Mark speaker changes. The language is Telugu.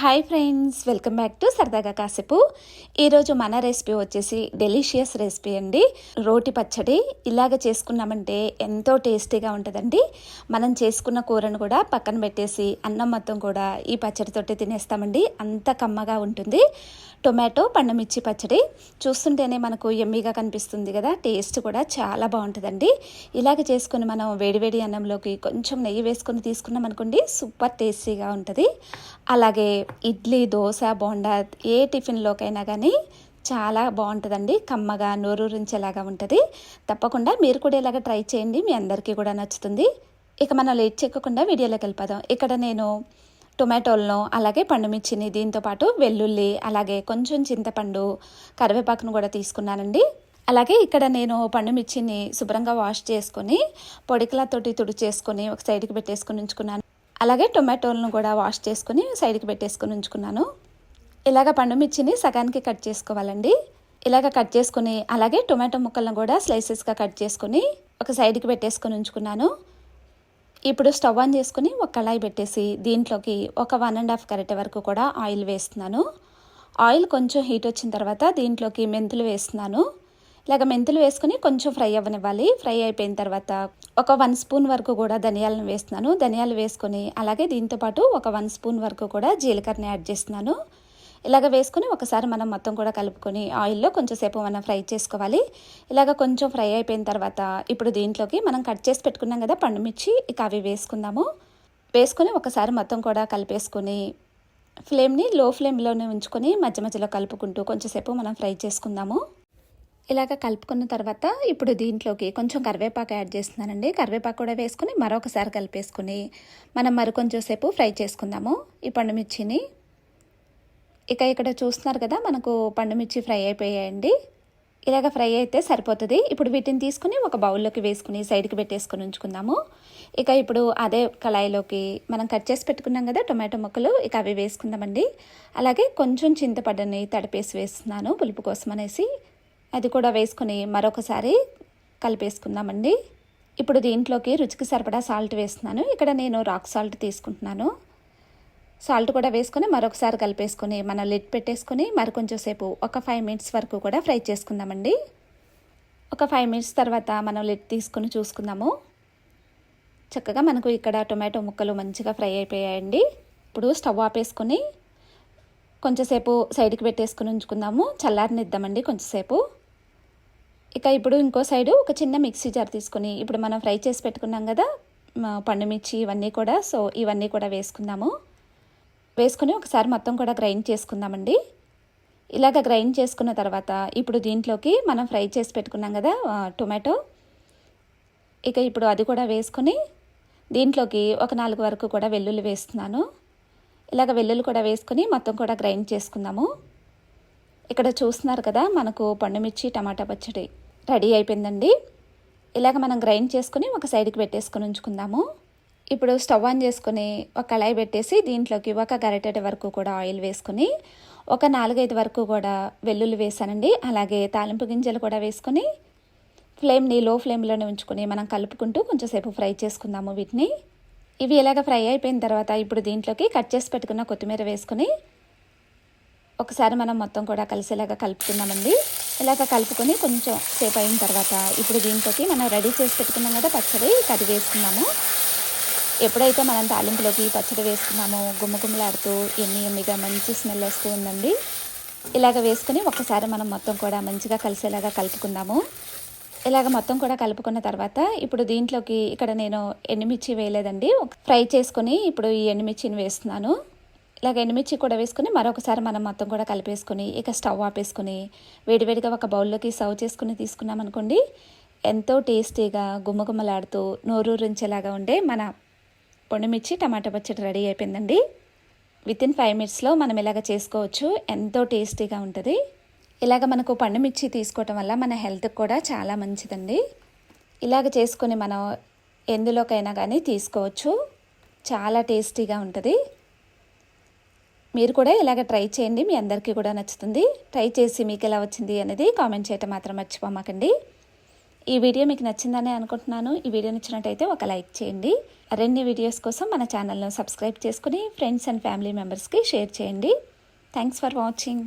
Speaker 1: Hi friends welcome back to సరదాగా కాసేపు ఈరోజు మన రెసిపీ వచ్చేసి డెలిషియస్ రెసిపీ అండి. రోటి పచ్చడి ఇలాగ చేసుకున్నామంటే ఎంతో టేస్టీగా ఉంటుందండి. మనం చేసుకున్న కూరను కూడా పక్కన పెట్టేసి అన్నం మొత్తం కూడా ఈ పచ్చడితోటి తినేస్తామండి. అంత కమ్మగా ఉంటుంది. టొమాటో పండుమిర్చి పచ్చడి చూస్తుంటేనే మనకు ఎమ్మీగా కనిపిస్తుంది కదా. టేస్ట్ కూడా చాలా బాగుంటుందండి. ఇలాగ చేసుకుని మనం వేడివేడి అన్నంలోకి కొంచెం నెయ్యి వేసుకొని తీసుకున్నాం అనుకోండి సూపర్ టేస్టీగా ఉంటుంది. అలాగే ఇడ్లీ దోశ బోండా ఏ టిఫిన్లోకైనా కానీ చాలా బాగుంటుందండి. కమ్మగా నోరూరించేలాగా ఉంటుంది. తప్పకుండా మీరు కూడా ఇలాగ ట్రై చేయండి. మీ అందరికీ కూడా నచ్చుతుంది. ఇక మనం లేట్ చెక్కకుండా వీడియోలోకి వెళ్ళిపోదాం. ఇక్కడ నేను టొమాటోలను అలాగే పండుమిర్చిని దీంతోపాటు వెల్లుల్లి అలాగే కొంచెం చింతపండు కరివేపాకును కూడా తీసుకున్నానండి. అలాగే ఇక్కడ నేను పండుమిర్చిని శుభ్రంగా వాష్ చేసుకొని పొడికలతోటి తుడి చేసుకొని ఒక సైడ్కి పెట్టేసుకొని ఉంచుకున్నాను. అలాగే టొమాటోలను కూడా వాష్ చేసుకుని సైడ్కి పెట్టేసుకొని ఉంచుకున్నాను. ఇలాగ పండుమిర్చిని సగానికి కట్ చేసుకోవాలండి. ఇలాగ కట్ చేసుకుని అలాగే టొమాటో ముక్కలను కూడా స్లైసెస్గా కట్ చేసుకుని ఒక సైడ్కి పెట్టేసుకొని ఉంచుకున్నాను. ఇప్పుడు స్టవ్ ఆన్ చేసుకుని ఒక కళాయి పెట్టేసి దీంట్లోకి ఒక వన్ అండ్ హాఫ్ కరెక్ట్ వరకు కూడా ఆయిల్ వేస్తున్నాను. ఆయిల్ కొంచెం హీట్ వచ్చిన తర్వాత దీంట్లోకి మెంతులు వేస్తున్నాను. ఇలాగ మెంతులు వేసుకుని కొంచెం ఫ్రై అవ్వనివ్వాలి. ఫ్రై అయిపోయిన తర్వాత ఒక వన్ స్పూన్ వరకు కూడా ధనియాలను వేస్తున్నాను. ధనియాలు వేసుకొని అలాగే దీంతోపాటు ఒక వన్ స్పూన్ వరకు కూడా జీలకర్రని యాడ్ చేస్తున్నాను. ఇలాగ వేసుకొని ఒకసారి మనం మొత్తం కూడా కలుపుకొని ఆయిల్లో కొంచెంసేపు మనం ఫ్రై చేసుకోవాలి. ఇలాగ కొంచెం ఫ్రై అయిపోయిన తర్వాత ఇప్పుడు దీంట్లోకి మనం కట్ చేసి పెట్టుకున్నాం కదా పండుమిర్చి ఇక అవి వేసుకుందాము. వేసుకొని ఒకసారి మొత్తం కూడా కలిపేసుకొని ఫ్లేమ్ని లో ఫ్లేమ్లోనే ఉంచుకొని మధ్య మధ్యలో కలుపుకుంటూ కొంచెంసేపు మనం ఫ్రై చేసుకుందాము. ఇలాగ కలుపుకున్న తర్వాత ఇప్పుడు దీంట్లోకి కొంచెం కరివేపాకు యాడ్ చేస్తున్నానండి. కరివేపాకు కూడా వేసుకుని మరొకసారి కలిపేసుకుని మనం మరి కొంచెం సేపు ఫ్రై చేసుకుందాము. ఈ పండుమిర్చిని ఇక ఇక్కడ చూస్తున్నారు కదా మనకు పండుమిర్చి ఫ్రై అయిపోయాయండి. ఇలాగ ఫ్రై అయితే సరిపోతుంది. ఇప్పుడు వీటిని తీసుకుని ఒక బౌల్లోకి వేసుకుని సైడ్కి పెట్టేసుకుని ఉంచుకుందాము. ఇక ఇప్పుడు అదే కళాయిలోకి మనం కట్ చేసి పెట్టుకున్నాం కదా టొమాటో ముక్కలు ఇక అవి వేసుకుందామండి. అలాగే కొంచెం చింతపడ్డని తడిపేసి వేస్తున్నాను పులుపు కోసం అనేసి. అది కూడా వేసుకొని మరొకసారి కలిపేసుకుందామండి. ఇప్పుడు దీంట్లోకి రుచికి సరిపడా సాల్ట్ వేస్తున్నాను. ఇక్కడ నేను రాక్ సాల్ట్ తీసుకుంటున్నాను. సాల్ట్ కూడా వేసుకొని మరొకసారి కలిపేసుకొని మన లిడ్ పెట్టేసుకొని మరి కొంచెం సేపు ఒక ఫైవ్ మినిట్స్ వరకు కూడా ఫ్రై చేసుకుందామండి. ఒక ఫైవ్ మినిట్స్ తర్వాత మనం లిడ్ తీసుకొని చూసుకుందాము. చక్కగా మనకు ఇక్కడ టొమాటో ముక్కలు మంచిగా ఫ్రై అయిపోయాయండి. ఇప్పుడు స్టవ్ ఆపేసుకొని కొంచెంసేపు సైడ్కి పెట్టేసుకుని ఉంచుకుందాము. చల్లారనిద్దామండి కొంచెంసేపు ఇక ఇప్పుడు ఇంకో సైడు ఒక చిన్న మిక్సీ జార్ తీసుకుని ఇప్పుడు మనం ఫ్రై చేసి పెట్టుకున్నాం కదా పండుమిర్చి ఇవన్నీ కూడా. సో ఇవన్నీ కూడా వేసుకుందాము. వేసుకొని ఒకసారి మొత్తం కూడా గ్రైండ్ చేసుకుందామండి. ఇలాగ గ్రైండ్ చేసుకున్న తర్వాత ఇప్పుడు దీంట్లోకి మనం ఫ్రై చేసి పెట్టుకున్నాం కదా టొమాటో. ఇక ఇప్పుడు అది కూడా వేసుకొని దీంట్లోకి ఒక నాలుగు వరకు కూడా వెల్లుల్లి వేస్తున్నాను. ఇలాగ వెల్లుల్లి కూడా వేసుకొని మొత్తం కూడా గ్రైండ్ చేసుకుందాము. ఇక్కడ చూస్తున్నారు కదా మనకు పండుమిర్చి టమాటా పచ్చడి రెడీ అయిపోయిందండి. ఇలాగ మనం గ్రైండ్ చేసుకుని ఒక సైడ్కి పెట్టేసుకొని ఉంచుకుందాము. ఇప్పుడు స్టవ్ ఆన్ చేసుకుని ఒక కళాయి పెట్టేసి దీంట్లోకి ఒక గరిటెడ వరకు కూడా ఆయిల్ వేసుకుని ఒక నాలుగైదు వరకు కూడా వెల్లుల్లి వేసానండి. అలాగే తాలింపు గింజలు కూడా వేసుకొని ఫ్లేమ్ని లో ఫ్లేమ్లోనే ఉంచుకొని మనం కలుపుకుంటూ కొంచెంసేపు ఫ్రై చేసుకుందాము వీటిని. ఇవి ఇలాగ ఫ్రై అయిపోయిన తర్వాత ఇప్పుడు దీంట్లోకి కట్ చేసి పెట్టుకున్న కొత్తిమీర వేసుకొని ఒకసారి మనం మొత్తం కూడా కలిసేలాగా కలుపుకున్నామండి ఇలాగ కలుపుకొని కొంచెం సేపు అయిన తర్వాత ఇప్పుడు దీంట్లోకి మనం రెడీ చేసి పెట్టుకున్నాం కదా పచ్చడి అది వేసుకున్నాము. ఎప్పుడైతే మనం తాలింపులోకి పచ్చడి వేసుకున్నామో గుమ్మగుమ్మలాడుతూ ఎన్ని ఎమ్మిగా మంచి స్మెల్ వస్తూ ఉందండి. ఇలాగ వేసుకుని ఒక్కసారి మనం మొత్తం కూడా మంచిగా కలిసేలాగా కలుపుకుందాము. ఇలాగ మొత్తం కూడా కలుపుకున్న తర్వాత ఇప్పుడు దీంట్లోకి ఇక్కడ నేను ఎండుమిర్చి వేయలేదండి. ఫ్రై చేసుకొని ఇప్పుడు ఈ ఎండుమిర్చిని వేస్తున్నాను. ఇలాగ ఎండుమిర్చి కూడా వేసుకుని మరొకసారి మనం మొత్తం కూడా కలిపేసుకుని ఇక స్టవ్ ఆపేసుకుని వేడివేడిగా ఒక బౌల్లోకి సర్వ్ చేసుకుని తీసుకున్నాం అనుకోండి ఎంతో టేస్టీగా గుమ్మగుమ్మలాడుతూ నోరూరించేలాగా ఉండే మన పొండుమిర్చి టమాటా పచ్చడి రెడీ అయిపోయిందండి. విత్ ఇన్ ఫైవ్ మినిట్స్లో మనం ఇలాగ చేసుకోవచ్చు. ఎంతో టేస్టీగా ఉంటుంది. ఇలాగ మనకు పండుమిర్చి తీసుకోవటం వల్ల మన హెల్త్కి కూడా చాలా మంచిదండి. ఇలాగ చేసుకొని మనం ఎందులోకైనా కానీ తీసుకోవచ్చు. చాలా టేస్టీగా ఉంటుంది. మీరు కూడా ఇలాగ ట్రై చేయండి. మీ అందరికీ కూడా నచ్చుతుంది. ట్రై చేసి మీకు ఎలా వచ్చింది అనేది కామెంట్ చేయటం మాత్రం మర్చిపోమాకండి. ఈ వీడియో మీకు నచ్చిందని అనుకుంటున్నాను. ఈ వీడియో నచ్చినట్టయితే ఒక లైక్ చేయండి. రెండు వీడియోస్ కోసం మన ఛానల్ను సబ్స్క్రైబ్ చేసుకుని ఫ్రెండ్స్ అండ్ ఫ్యామిలీ మెంబర్స్కి షేర్ చేయండి. Thanks for watching.